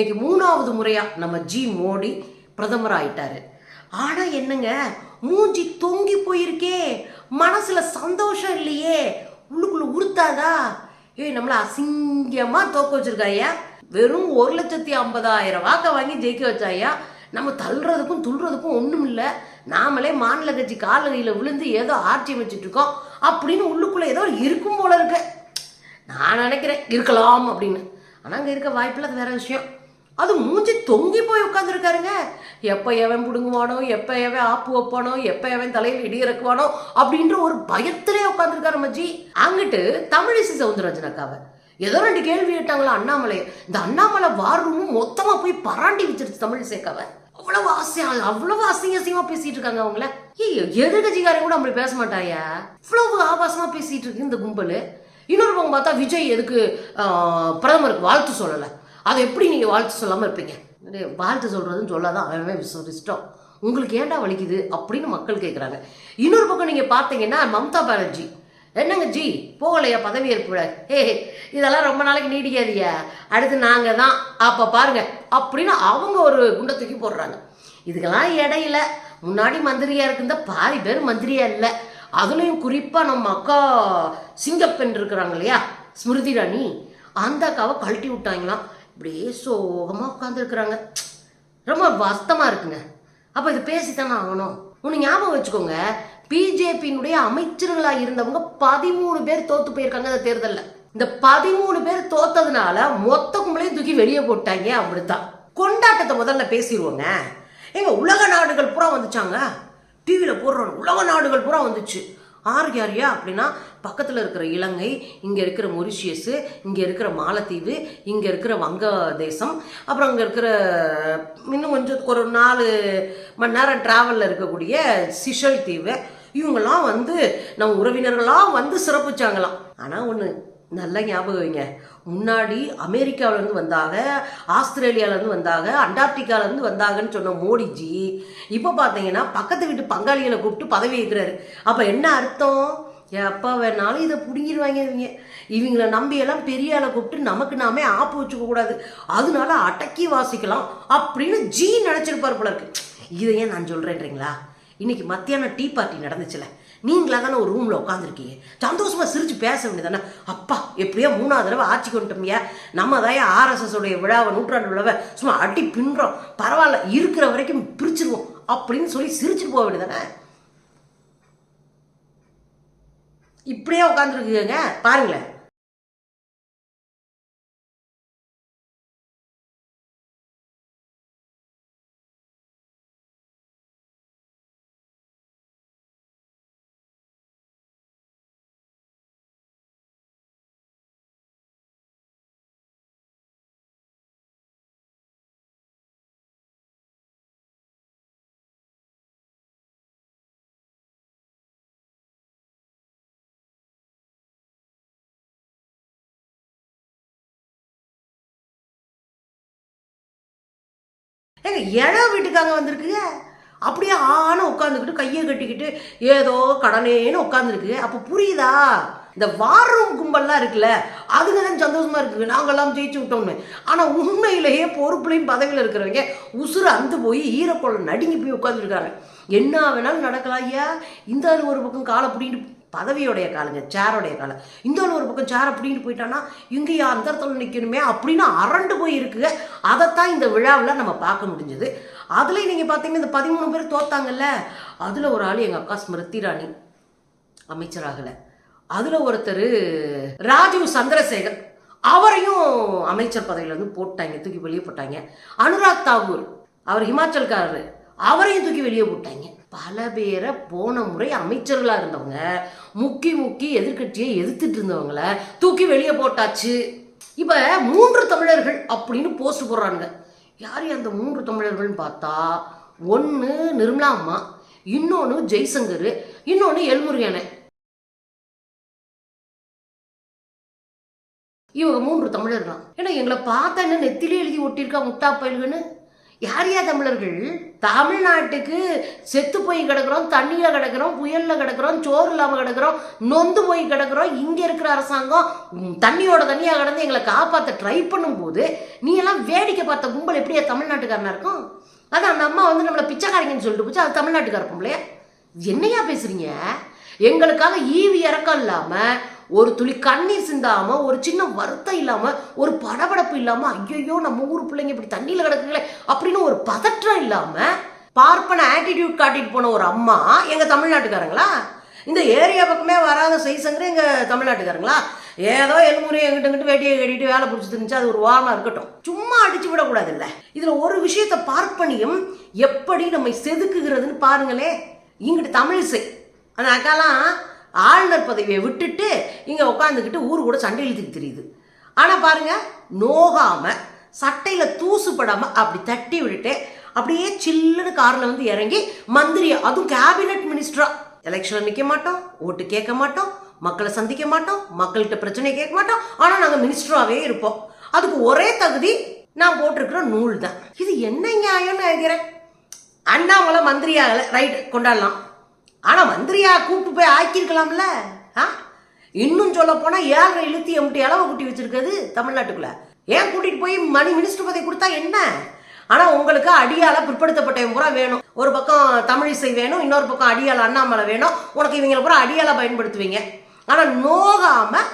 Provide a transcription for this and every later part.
இன்னைக்கு மூணாவது முறையா நம்ம ஜி மோடி பிரதமர் ஆயிட்டாரு. ஆனா என்னங்க மூஞ்சி தொங்கி போயிருக்கே மனசுல சந்தோஷம் இல்லையே உள்ளுக்குள்ள உறுத்தாதா? ஏய் நம்மள அசிங்கமா தோக்க வச்சிருக்காயா வெறும் ஒரு லட்சத்தி ஐம்பதாயிரம் வாக்கை வாங்கி ஜெயிக்க வச்சாயா நம்ம தள்ளுறதுக்கும் துள்ளுறதுக்கும் ஒன்றும் இல்லை. நாமளே மாநில கட்சி காலடியில் விழுந்து ஏதோ ஆட்சி வச்சுட்டு இருக்கோம் அப்படின்னு உள்ளுக்குள்ள ஏதோ இருக்கும் போல இருக்கு. நான் நினைக்கிறேன் இருக்கலாம் அப்படின்னு. ஆனால் அங்கே இருக்க வாய்ப்பில்லை அது வேற விஷயம். அது மூஞ்சி தொங்கி போய் உட்காந்துருக்காருங்க எப்போ எவன் பிடுங்குவானோ எப்போ எவன் ஆப்பு வைப்பானோ எப்போ எவன் தலையில் இடி இறக்குவானோ அப்படின்ற ஒரு பயத்திலே உட்காந்துருக்காரு மஜி அங்கிட்டு தமிழிசை சவுந்தரராஜன் அக்காவை. ஏதோ ரெண்டு கேள்வி கேட்டாங்களா அண்ணாமலை. இந்த அண்ணாமலை வார் ரூமும் மொத்தமாக போய் பராண்டி வச்சிருச்சு தமிழிசை அக்காவை. அவ்வளவு ஆசை அவ்வளவு அசிங்க அசிங்கமா பேசிட்டு இருக்காங்க அவங்கள. ஏய் எதிர்கட்சிக்காரன் கூட அப்படி பேச மாட்டாயா? இவ்வளவு ஆபாசமா பேசிட்டு இருக்கு இந்த கும்பல். இன்னொரு பக்கம் பார்த்தா விஜய் எதுக்கு பிரதமருக்கு வாழ்த்து சொல்லலை. அதை எப்படி நீங்கள் வாழ்த்து சொல்லாமல் இருப்பீங்க? வாழ்த்து சொல்கிறதுன்னு சொல்லாதான் அவன் அவன் உங்களுக்கு ஏன்டா வலிக்குது? அப்படின்னு மக்கள் கேட்குறாங்க இன்னொரு பக்கம் நீங்கள் பார்த்தீங்கன்னா மம்தா பானர்ஜி. என்னங்க ஜி? போகலையா பதவியேற்பு விழா ஹே இதெல்லாம் ரொம்ப நாளைக்கு நீடிக்காதியா அடுத்து நாங்கள் தான் அப்போ பாருங்கள் அப்படின்னு அவங்க ஒரு குண்டை தூக்கி போடுறாங்க. இதுக்கெல்லாம் இடையில முன்னாடி மந்திரியா இருக்குந்த பாதி பேர் மந்திரியா இல்லை. அதுலேயும் குறிப்பாக நம்ம அக்கா சிங்கப்பெண் இருக்கிறாங்க இல்லையா? ஸ்மிருதி ராணி. அந்த அக்காவை கழட்டி விட்டாங்களாம். அப்படியே சோகமாக உட்காந்துருக்குறாங்க ரொம்ப வருத்தமாக இருக்குங்க. அப்போ இது பேசித்தானே ஆகணும். ஒன்று ஞாபகம் வச்சுக்கோங்க. பிஜேபியினுடைய அமைச்சர்களாக இருந்தவங்க பதிமூணு பேர் தோத்து போயிருக்காங்க அந்த தேர்தலில். இந்த பதிமூணு பேர் தோத்ததுனால மொத்த கும்பலையும் தூக்கி வெளியே போட்டாங்க அப்படித்தான் கொண்டாட்டத்தை முதல்ல பேசிடுவோங்க எங்க உலக நாடுகள் பூரா வந்துச்சாங்க? டிவியில் போடுறோம். உலக நாடுகள் பூரா வந்துச்சு. ஆர் யாரியா அப்படின்னா பக்கத்தில் இருக்கிற இலங்கை இங்கே இருக்கிற மொரிஷியஸு இங்கே இருக்கிற மாலத்தீவு இங்கே இருக்கிற வங்கதேசம் அப்புறம் அங்கே இருக்கிற இன்னும் கொஞ்சம் ஒரு நாலு மணி நேரம் ட்ராவலில் இருக்கக்கூடிய சிஷல் தீவு இவங்கெல்லாம் வந்து நம்ம உறவினர்களாக வந்து சிறப்பிச்சாங்களாம். ஆனால் ஒன்று நல்லா ஞாபகம் வைங்க. முன்னாடி அமெரிக்காவிலேருந்து வந்தாங்க ஆஸ்திரேலியாவிலேருந்து வந்தாங்க அண்டார்டிகாவிலேருந்து வந்தாங்கன்னு சொன்ன மோடிஜி இப்போ பார்த்தீங்கன்னா பக்கத்து வீட்டு பங்காளிகளை கூப்பிட்டு பதவி வைக்கிறாரு அப்போ என்ன அர்த்தம்? எப்போ வேணாலும் இதை பிடுங்கிடுவாங்க இவங்க. இவங்கள நம்பியெல்லாம் பெரிய ஆளை கூப்பிட்டு நமக்கு நாமே ஆப்பு வச்சுக்க கூடாது. அதனால அடக்கி வாசிக்கலாம் அப்படின்னு ஜி நினச்சிருப்பார் போல இருக்கு. இதை ஏன் நான் சொல்கிறேன்றீங்களா இன்றைக்கி மத்தியானம் டீ பார்ட்டி நடந்துச்சுல. நீங்களா தானே ஒரு ரூமில் உட்காந்துருக்கீங்க சந்தோஷமாக சிரித்து பேச வேண்டியதானே அப்பா எப்படியோ மூணாவது தடவை ஆட்சி கொண்டுட்டோம்யா நம்ம தான் ஆர்எஸ்எஸ் உடைய விழாவை நூற்றாண்டு விழாவை சும்மா அடி பின்றோம். பரவாயில்ல இருக்கிற வரைக்கும் பிரிச்சிருவோம் அப்படின்னு சொல்லி சிரிச்சுட்டு போக வேண்டியதானே இப்படியே உட்காந்துருக்குங்க பாருங்களேன். ஏங்க இழ வீட்டுக்காங்க வந்திருக்குங்க? அப்படியே ஆன உட்காந்துக்கிட்டு கையை கட்டிக்கிட்டு ஏதோ கடனேன்னு உட்காந்துருக்கு அப்போ புரியுதா? இந்த வாரம் கும்பல்லாம் இருக்குல்ல அதுங்க தான் சந்தோஷமா இருக்குது. நாங்கெல்லாம் ஜெயிச்சு விட்டோம்னு. ஆனால் உண்மையிலேயே பொறுப்புலையும் பதவியில் இருக்கிறவங்க உசுறு அந்து போய் ஈரக்குளம் நடுங்கி போய் உட்காந்துருக்காங்க என்ன வேணாலும் நடக்கலாம் ஐயா. இந்த ஒரு பக்கம் காலை பிடிக்கிட்டு பதவியோடைய காலுங்க சேருடைய காலம். இந்த ஒரு பக்கம் சேர் அப்படின்னு போயிட்டான்னா இங்கேயா அந்த இடத்துல நிற்கணுமே அப்படின்னு அரண்டு போய் இருக்குங்க. அதைத்தான் இந்த விழாவில் நம்ம பார்க்க முடிஞ்சது. அதுலேயும் நீங்கள் பார்த்தீங்கன்னா இந்த பதிமூணு பேர் தோத்தாங்கல்ல அதில் ஒரு ஆள் எங்கள் அக்கா ஸ்மிருதி ராணி அமைச்சராகலை அதில் ஒருத்தர் ராஜீவ் சந்திரசேகர் அவரையும் அமைச்சர் பதவியிலேருந்து போட்டாங்க தூக்கி வெளியே போட்டாங்க. அனுராக் தாகூர் அவர் ஹிமாச்சல்காரர் அவரையும் தூக்கி வெளியே போட்டாங்க. பல பேரை போன முறை அமைச்சர்களாக இருந்தவங்க முக்கி முக்கி எதிர்க்கட்சியை எதிர்த்துட்டு இருந்தவங்கள தூக்கி வெளியே போட்டாச்சு. இப்போ மூன்று தமிழர்கள் அப்படின்னு போஸ்ட் போடுறானுங்க. யார் அந்த மூன்று தமிழர்கள்னு பார்த்தா? ஒன்று நிர்மலா அம்மா இன்னொன்று ஜெய்சங்கர் இன்னொன்று எல்முருகனை. இவங்க மூன்று தமிழர் தான் ஏன்னா எங்களை பார்த்தா என்ன நெத்திலே எழுதி ஒட்டியிருக்கா முட்டா பயில்கன்னு? யார் யார் தமிழர்கள்? தமிழ்நாட்டுக்கு செத்து போய் கிடக்குறோம் தண்ணியில் கிடக்கிறோம் புயலில் கிடக்கிறோம் சோறு இல்லாமல் கிடக்குறோம் நொந்து போய் கிடக்கிறோம் இங்கே இருக்கிற அரசாங்கம் தண்ணியோட தண்ணியாக கிடந்து எங்களை காப்பாற்ற ட்ரை பண்ணும்போது நீ எல்லாம் வேடிக்கை பார்த்த கும்பல் எப்படியா தமிழ்நாட்டுக்காரனா இருக்கும்? அதான் அந்த அம்மா வந்து நம்மளை பிச்சைக்காரங்கன்னு சொல்லிட்டு போச்சு அது தமிழ்நாட்டுக்கார பொம்பளையா? என்னையா பேசுகிறீங்க எங்களுக்காக ஈவி இறக்கம் இல்லாமல் ஒரு துளி கண்ணீர் சிந்தாம ஒரு சின்ன வருத்தம் இல்லாம ஒரு படபடப்பு இல்லாம ஐயோ நம்ம ஊர் பிள்ளைங்க இப்படி தண்ணியில கிடக்குங்களே அப்படின்னு ஒரு பதற்றம் இல்லாம பார்ப்பன ஆட்டிடியூட் காட்டிட்டு போன ஒரு அம்மா எங்க தமிழ்நாட்டுக்காரங்களா? இந்த ஏரியா பக்கமே வராத செய்சங்கிற எங்க தமிழ்நாட்டுக்காரங்களா? ஏதோ எலுமுறை எங்கிட்ட எங்கிட்ட வேட்டியை கட்டிட்டு வேலை பிடிச்சி இருந்துச்சு அது ஒரு வாரமா இருக்கட்டும். சும்மா அடிச்சு விடக்கூடாது இல்ல இதுல ஒரு விஷயத்த பார்ப்பனியும் எப்படி நம்மை செதுக்குகிறதுன்னு பாருங்களே இங்கிட்டு தமிழிசை. அந்த அக்காலாம் ஆளுநர் பதவியை விட்டுட்டு இங்கே உட்காந்துக்கிட்டு ஊர் கூட சண்டை இழுத்துக்கு தெரியுது. ஆனால் பாருங்க நோகாமல் சட்டையில் தூசுப்படாமல் அப்படி தட்டி விட்டுட்டு அப்படியே சில்லுன்னு காரில் வந்து இறங்கி மந்திரி அதுவும் கேபினெட் மினிஸ்டரா எலெக்ஷனில் நிற்க மாட்டோம் ஓட்டு கேட்க மாட்டோம் மக்களை சந்திக்க மாட்டோம் மக்கள்கிட்ட பிரச்சனை கேட்க மாட்டோம் ஆனால் நாங்கள் மினிஸ்டராகவே இருப்போம். அதுக்கு ஒரே தகுதி நான் போட்டிருக்கிற நூல் தான் இது என்ன நியாயம்னு நினைக்கிறேன்? அண்ணாமலை மந்திரி ஆகலை ரைட் கொண்டாடலாம். ஆனால் மந்திரியா கூப்பிட்டு போய் ஆக்கியிருக்கலாம்ல? ஆ? இன்னும் சொல்ல போனால் ஏழரை இழுத்தி எம்டி அளவை கூட்டி வச்சிருக்கிறது தமிழ்நாட்டுக்குள்ளே. ஏன் கூட்டிகிட்டு போய் மணி மினிஸ்டர் பதவி கொடுத்தா என்ன? ஆனால் உங்களுக்கு அடியால பிற்படுத்தப்பட்டவன் பூரா வேணும். ஒரு பக்கம் தமிழிசை வேணும் இன்னொரு பக்கம் அடியால் அண்ணாமலை வேணும். உனக்கு இவங்களை பூரா அடியால பயன்படுத்துவீங்க. ஆனால் நோகாமல்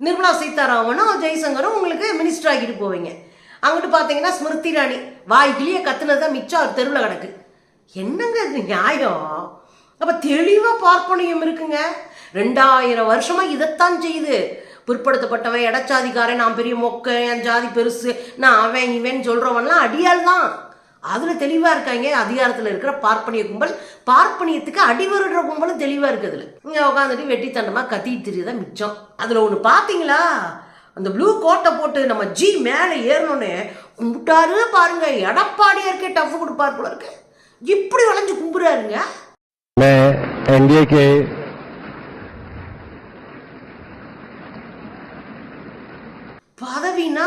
நிர்மலா சீதாராமனும் ஜெய்சங்கரும் உங்களுக்கு மினிஸ்டர் ஆக்கிட்டு போவீங்க. அங்கிட்டு பார்த்தீங்கன்னா ஸ்மிருதி ராணி வாய்க்கிலேயே கத்துனது தான் மிச்சம் அவர் தெருவில் கிடக்கு. என்னங்க நியாயம்? அப்போ தெளிவாக பார்ப்பனையும் இருக்குங்க. ரெண்டாயிரம் வருஷமாக இதைத்தான் செய்யுது பிற்படுத்தப்பட்டவன் இடச்சாதிக்காரன் நான் பெரிய மொக்க என் ஜாதி பெருசு நான் அவன் இவன் சொல்கிறவன்லாம் அடியால் தான். அதில் தெளிவாக இருக்காங்க. அதிகாரத்தில் இருக்கிற பார்ப்பனிய கும்பல் பார்ப்பனியத்துக்கு அடிவருடுற கும்பலும் தெளிவாக இருக்குது இங்கே உட்காந்துட்டு வெட்டித்தண்டமாக கத்திட்டு தெரியுதா மிச்சம். அதில் ஒன்று பார்த்தீங்களா அந்த ப்ளூ கோட்டை போட்டு நம்ம ஜி மேலே ஏறணுன்னு கும்பிட்டாரு பாருங்க. எடப்பாடியாருக்கே டஃப் கொடுப்பார் போல இருக்கு. இப்படி வளைஞ்சு கும்புறாருங்க. मैं एनडीए के பதவினா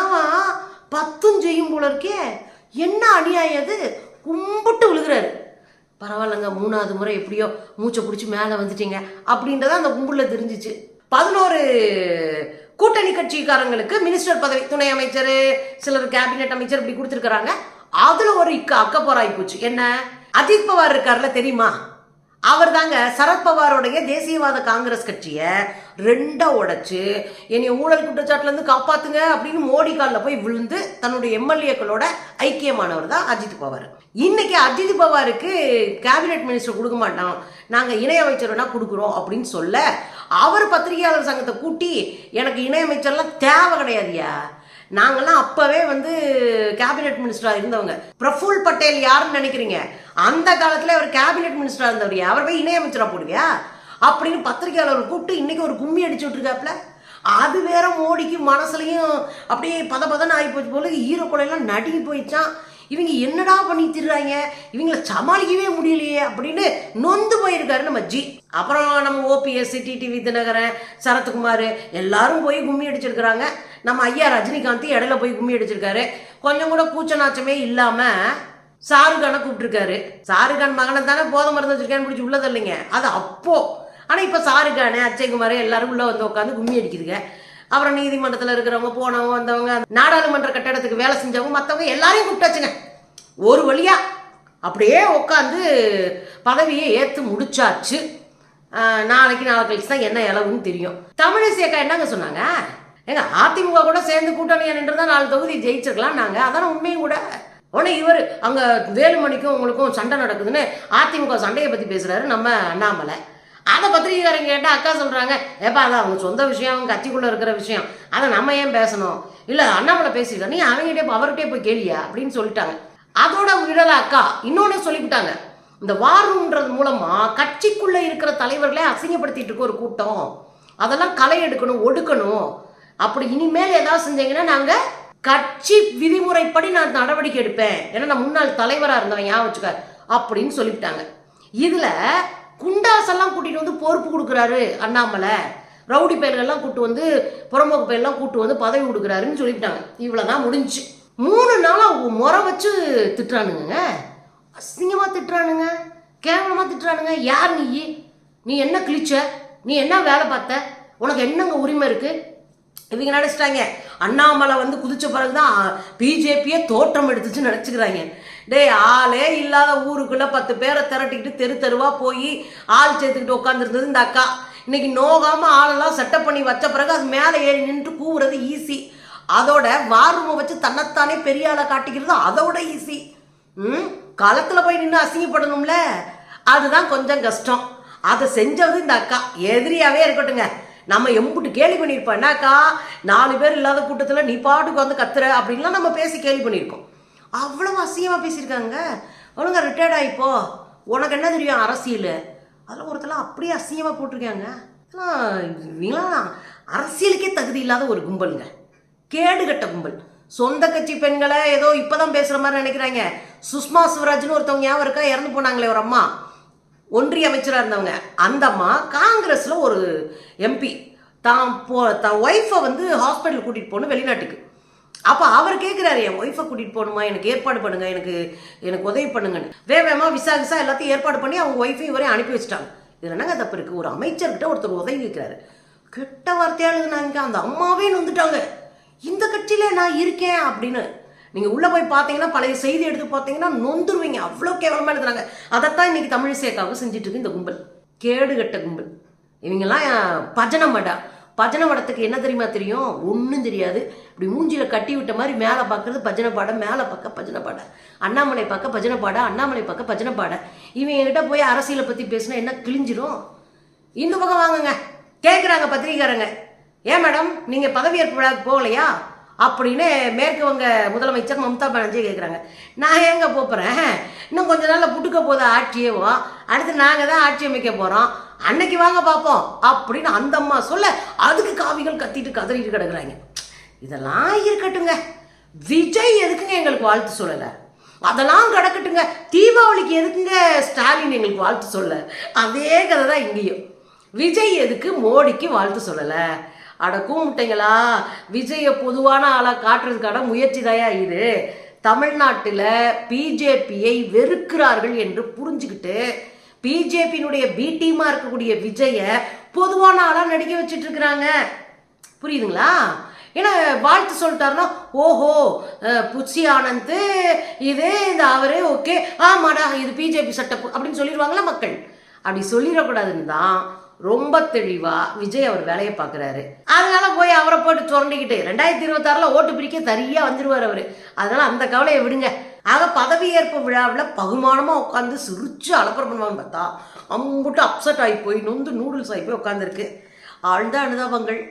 பத்தும் செய்யும் போல இருக்கே என்ன அநியாயம் அது கும்பிட்டு விழுகிறாரு பரவாயில்லங்க மூணாவது முறை எப்படியோ மூச்சை பிடிச்சி மேலே வந்துட்டீங்க அப்படின்றத அந்த கும்புல தெரிஞ்சிச்சு பதினோரு கூட்டணி கட்சிக்காரங்களுக்கு மினிஸ்டர் பதவி துணை அமைச்சர் சிலர் கேபினெட் அமைச்சர் இப்படி கொடுத்துருக்காங்க அதுல ஒரு இக்க அக்கப்போராய் போச்சு என்ன அஜித் பவார் இருக்கார்ல தெரியுமா அவர் தாங்க சரத்பவாரோடைய தேசியவாத காங்கிரஸ் கட்சியை ரெண்டா உடைச்சு என்னை ஊழல் குற்றச்சாட்டுலேருந்து காப்பாற்றுங்க காப்பாத்துங்க அப்படின்னு மோடி காலில் போய் விழுந்து தன்னுடைய எம்எல்ஏக்களோட ஐக்கியமானவர் தான் அஜித் பவார். இன்னைக்கு அஜித் பவாருக்கு கேபினெட் மினிஸ்டர் கொடுக்க மாட்டோம் நாங்கள் இணையமைச்சர் வேணால் கொடுக்குறோம் அப்படின்னு சொல்ல அவர் பத்திரிகையாளர் சங்கத்தை கூட்டி எனக்கு இணையமைச்சர்லாம் தேவை கிடையாதுயா நாங்கள்லாம் அப்போவே வந்து கேபினெட் மினிஸ்டராக இருந்தவங்க. பிரஃபுல் பட்டேல் யாருன்னு நினைக்கிறீங்க? அந்த காலத்தில் அவர் கேபினெட் மினிஸ்டராக இருந்தவர். அவர் போய் இணையமைச்சராக போடுவியா? அப்படின்னு பத்திரிகையாளர் கூப்பிட்டு இன்னைக்கு ஒரு கும்மி அடிச்சு விட்ருக்காப்புல அது வேற மோடிக்கு மனசுலையும் அப்படியே பத பதன்னு ஆகி போச்சு போல. ஈரக்குலையெல்லாம் நடுங்கி போயிடுச்சான் இவங்க என்னடா பண்ணி திடுறாங்க இவங்கள சமாளிக்கவே முடியலையே அப்படின்னு நொந்து போயிருக்காரு நம்ம ஜி. அப்புறம் நம்ம ஓபிஎஸ் டிடிவி தினகரன் சரத்குமார் எல்லாரும் போய் கும்மி அடிச்சிருக்கிறாங்க. நம்ம ஐயா ரஜினிகாந்த் இடையில போய் கும்மி அடிச்சிருக்காரு. கொஞ்சம் கூட கூச்ச நாச்சமே இல்லாம ஷாருக்கானை கூப்பிட்டுருக்காரு. ஷாருக்கான் மகனை தானே போதை மருந்து வச்சிருக்கேன் பிடிச்சி உள்ளது இல்லைங்க. அது அப்போ. ஆனா இப்ப ஷாருக்கானு அச்சய்குமார் எல்லாரும் உள்ள வந்து உட்காந்து கும்மி அடிக்குதுங்க. அப்புறம் நீதிமன்றத்தில் இருக்கிறவங்க போனவங்க வந்தவங்க நாடாளுமன்ற கட்டடத்துக்கு வேலை செஞ்சவங்க மற்றவங்க எல்லாரையும் கூப்பிட்டாச்சுங்க. ஒரு வழியா அப்படியே உட்காந்து பதவியை ஏற்று முடிச்சாச்சு. நாளைக்கு நாளை கழிச்சு தான் என்ன இளவுன்னு தெரியும். தமிழிசை அக்கா என்னங்க சொன்னாங்க? ஏங்க அதிமுக கூட சேர்ந்து கூட்டணியா நின்று தான் நாலு தொகுதி ஜெயிச்சிருக்கலாம் நாங்கள் அதான உண்மையும் கூட. உடனே இவர் அங்கே வேலுமணிக்கும் உங்களுக்கும் சண்டை நடக்குதுன்னு அதிமுக சண்டையை பற்றி பேசுகிறாரு நம்ம அண்ணாமலை. அதை பத்திரிகைக்காரங்க கேட்டால் அக்கா சொல்கிறாங்க ஏப்பா அது அவங்க சொந்த விஷயம் அவங்க கட்சிக்குள்ளே இருக்கிற விஷயம். அதை நம்ம ஏன் பேசணும்? இல்லை அண்ணாமலை பேசியிருக்காரு. நீ அவங்ககிட்டே அவர்கிட்டே போய் கேளியா? அப்படின்னு சொல்லிட்டாங்க. அதோட விடலை அக்கா. இன்னொன்று சொல்லிவிட்டாங்க. இந்த வாரம்ன்றது மூலமாக கட்சிக்குள்ளே இருக்கிற தலைவர்களே அசிங்கப்படுத்திட்டு இருக்க ஒரு கூட்டம். அதெல்லாம் களை எடுக்கணும் ஒடுக்கணும். அப்படி இனிமேல் ஏதாவது செஞ்சீங்கன்னா நாங்க கட்சி விதிமுறைப்படி நான் நடவடிக்கை எடுப்பேன். ஏன்னா நான் முன்னாள் தலைவரா இருந்தவன் ஞாபகம் வச்சுக்க அப்படின்னு சொல்லிவிட்டாங்க. இதுல குண்டாசெல்லாம் கூட்டிட்டு வந்து பொறுப்பு கொடுக்குறாரு அண்ணாமலை. ரவுடி பயிர்கள்லாம் கூட்டு வந்து புறமுக பேர்லாம் கூட்டு வந்து பதவி கொடுக்குறாருன்னு சொல்லிவிட்டாங்க. இவ்வளவுதான் முடிஞ்சுச்சு மூணு நாளாக முறை வச்சு திட்டுறானுங்க. அசிங்கமா திட்டுறானுங்க. கேவலமா திட்டுறானுங்க. யார் நீ? நீ என்ன கிழிச்ச? நீ என்ன வேலை பார்த்த? உனக்கு என்னங்க உரிமை இருக்கு? இவங்க நினச்சிட்டாங்க அண்ணாமலை வந்து குதிச்ச பிறகுதான் பிஜேபியே தோற்றம் எடுத்துச்சு நினச்சிக்கிறாங்க டேய் ஆளே இல்லாத ஊருக்குள்ளே பத்து பேரை திரட்டிக்கிட்டு தெரு தெருவாக போய் ஆள் சேர்த்துக்கிட்டு உட்காந்துருந்தது இந்த அக்கா. இன்னைக்கு நோகாமல் ஆளெல்லாம் செட்டப் பண்ணி வச்ச பிறகு அது மேலே ஏறி நின்று கூவுறது ஈஸி. அதோட வார்ரூமை வச்சு தன்னைத்தானே பெரிய ஆளை காட்டிக்கிறது அதோட ஈஸி. ம்? களத்தில் போய் நின்று அசிங்கப்படணும்ல? அதுதான் கொஞ்சம் கஷ்டம். அதை செஞ்சது இந்த அக்கா. எதிரியாகவே இருக்கட்டுங்க நம்ம எம்புட்டு கேலி பண்ணியிருப்போம். என்னக்கா? நாலு பேர் இல்லாத கூட்டத்தில் நீ பாட்டுக்கு வந்து கத்துற அப்படின்லாம் நம்ம பேசி கேலி பண்ணியிருக்கோம். அவ்வளோ அசியமாக பேசியிருக்காங்க. அவனுங்க ரிட்டையர்ட் ஆகிப்போ உனக்கு என்ன தெரியும் அரசியல்? அதெல்லாம் ஒருத்தெல்லாம் அப்படியே அசியமாக போட்டிருக்காங்க. இவங்களாம் அரசியலுக்கே தகுதி இல்லாத ஒரு கும்பலுங்க. கேடுகட்ட கும்பல். சொந்த கட்சி பெண்களை ஏதோ இப்போதான் பேசுகிற மாதிரி நினைக்கிறாங்க. சுஷ்மா சுவராஜ்னு ஒருத்தவங்க ஞாபகம் இருக்கா? இறந்து போனாங்களே ஒரு அம்மா. ஒன்றிய அமைச்சராக இருந்தவங்க. அந்த அம்மா காங்கிரஸில் ஒரு எம்பி தான் போ தான் ஒய்ஃபை வந்து ஹாஸ்பிட்டல் கூட்டிகிட்டு போகணும் வெளிநாட்டுக்கு. அப்போ அவர் கேட்குறாரு என் ஒய்ஃபை கூட்டிகிட்டு போகணுமா? எனக்கு ஏற்பாடு பண்ணுங்க எனக்கு எனக்கு உதவி பண்ணுங்கன்னு. வேகமா விசா விசா எல்லாத்தையும் ஏற்பாடு பண்ணி அவங்க ஒய்ஃபையும் வரையும் அனுப்பி வச்சிட்டாங்க. இதில் என்னங்க தப்பு இருக்குது ஒரு அமைச்சர்கிட்ட ஒருத்தர் உதவி கேட்குறாரு கெட்ட வார்த்தையாக எழுதுனாங்க. அந்த அம்மாவே நொந்துட்டாங்க. இந்த கட்சியில் நான் இருக்கேன் அப்படின்னு நீங்கள் உள்ளே போய் பார்த்தீங்கன்னா பழைய செய்தி எடுத்து பார்த்தீங்கன்னா நொந்துருவீங்க. அவ்வளோ கேவலமாக எழுதுறாங்க. அதைத்தான் இன்னைக்கு தமிழ் சேக்காவுக்கு செஞ்சுட்டு இருக்கு இந்த கும்பல். கேடுகட்ட கும்பல். இவங்கெல்லாம் பஜனை மடா. பஜனை படத்துக்கு என்ன தெரியுமா தெரியும்? ஒன்றும் தெரியாது. இப்படி மூஞ்சியில் கட்டி விட்ட மாதிரி மேலே பார்க்குறது பஜனை பாட மேலே பார்க்க பஜனை பாட. அண்ணாமலை பார்க்க பஜனை பாட அண்ணாமலை பார்க்க பஜனை பாட. இவங்ககிட்ட போய் அரசியலை பற்றி பேசினா என்ன கிழிஞ்சிரும்? இந்த பக்கம் வாங்குங்க. கேட்குறாங்க பத்திரிக்காரங்க ஏன் மேடம் நீங்கள் பதவியேற்பு விழாவுக்கு போகலையா? அப்படின்னு மேற்கு வங்க முதலமைச்சர் மம்தா பானர்ஜி கேட்குறாங்க நான் எங்கே போகிறேன் இன்னும் கொஞ்ச நாளில் புட்டுக்க போகுது ஆட்சியவும் அடுத்து நாங்கள் தான் ஆட்சி அமைக்க போகிறோம் அன்னைக்கு வாங்க பார்ப்போம் அப்படின்னு அந்த அம்மா சொல்ல அதுக்கு காவிகள் கத்திட்டு கதறிட்டு கிடக்குறாங்க. இதெல்லாம் இருக்கட்டுங்க. விஜய் எதுக்குங்க எங்களுக்கு வாழ்த்து சொல்லலை? அதெல்லாம் கிடக்கட்டுங்க. தீபாவளிக்கு எதுக்குங்க ஸ்டாலின் எங்களுக்கு வாழ்த்து சொல்ல அதே கதை தான் இங்கேயும். விஜய் எதுக்கு மோடிக்கு வாழ்த்து சொல்லலை? அட கூமுட்டைங்களா விஜயை பொதுவான ஆளாக காட்டுறதுக்கான முயற்சி தயா இது? தமிழ்நாட்டில் பிஜேபியை வெறுக்கிறார்கள் என்று புரிஞ்சுக்கிட்டு பிஜேபியினுடைய பி டீமாக இருக்கக்கூடிய விஜயை பொதுவான ஆளாக நடிக்க வச்சுட்டு இருக்கிறாங்க புரியுதுங்களா? ஏன்னா வாழ்த்து சொல்லிட்டாருன்னா ஓஹோ புச்சி ஆனந்த் இது இந்த அவரு ஓகே ஆமாடா இது பிஜேபி சட்டம் அப்படின்னு சொல்லிடுவாங்களா மக்கள்? அப்படி சொல்லிடக்கூடாதுன்னு தான் ரொம்ப தெளிவாக விஜய் அவர் வேலையை பார்க்குறாரு. அதனால போய் அவரை போட்டு சுரண்டிக்கிட்டு ரெண்டாயிரத்தி இருபத்தாறில் ஓட்டு பிரிக்க சரியாக வந்துடுவார் அவர். அதனால் அந்த கவலையை விடுங்க. ஆக பதவியேற்பு விழாவில் பகுமானமாக உட்காந்து சிரிச்சு அலப்பறம் பண்ணுவாங்க பார்த்தா அம்புட்டு அப்செட் ஆகி போய் நொந்து நூடுல்ஸ் ஆகி போய் உட்காந்துருக்கு ஆழ்ந்த அனுதாபங்கள்.